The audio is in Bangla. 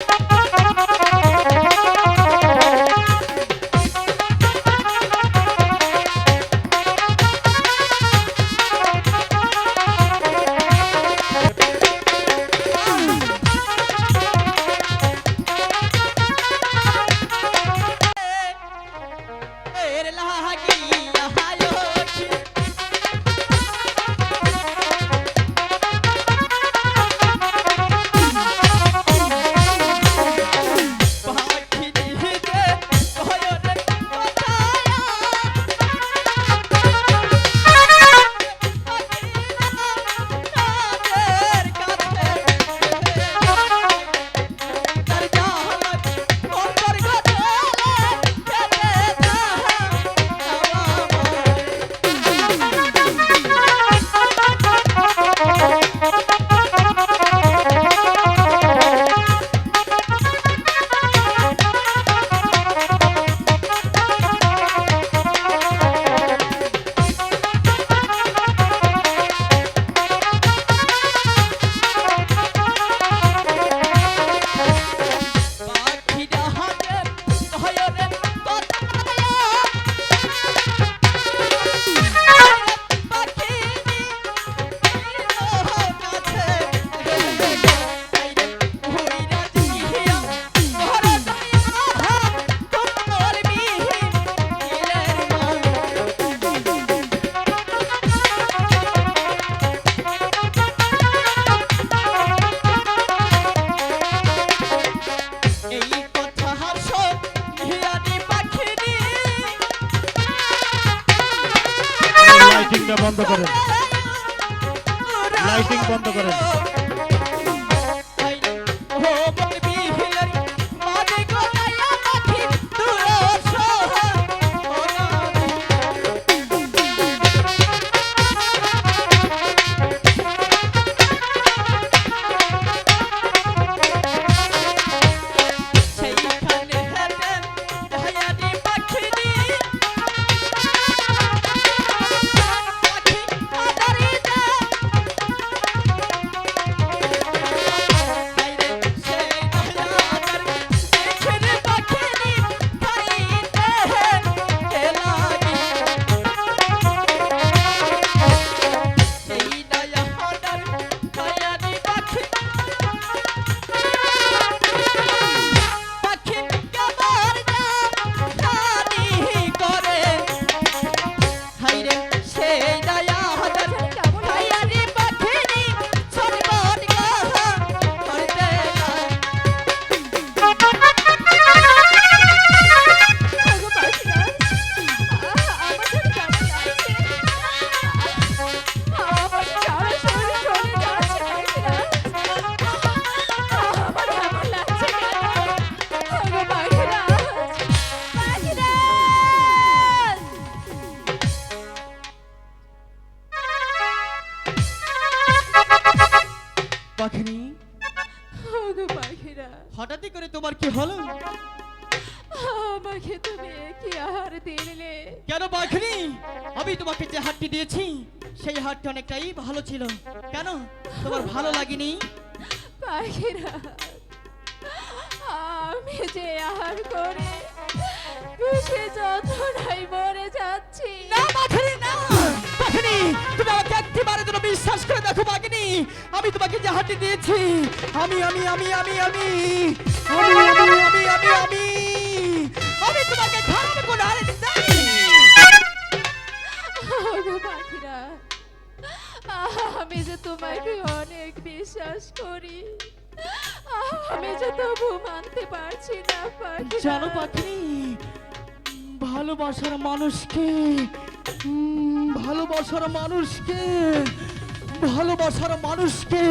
you লাইটিংটা বন্ধ করেন লাইটিং বন্ধ করেন পাখিনি। পাখিরা হঠাৎই করে তোমার কি হলো? আমাকে তুমি কি আহার দিলে? কেন পাখিনি? আমি তোমাকে যে হাতটি দিয়েছি সেই হাতটি অনেকটাই ভালো ছিল। কেন? তোমার ভালো লাগেনি? পাখিরা আমি যে আহার করে বুঝে যন্ত্রণায় মরে যাচ্ছি। না পাখিনি না! পাখিনি তুমি আমাকে দেখো পাখিনি আমি তোমাকে যে হাতটি দিয়েছি আমি আমি আমি আমি আমি আমি আমি আমি আমি আমি আমি তোমাকে আর দেই ওগো পাখিরা আমি যে তোমাকে অনেক বিশ্বাস করি আমি যে তবু মানতে পারছি না পাখিরা। জানো পাখিনি ভালোবাসার মানুষকে ভালোবাসার মানুষকে ভালোবাসার মানুষকে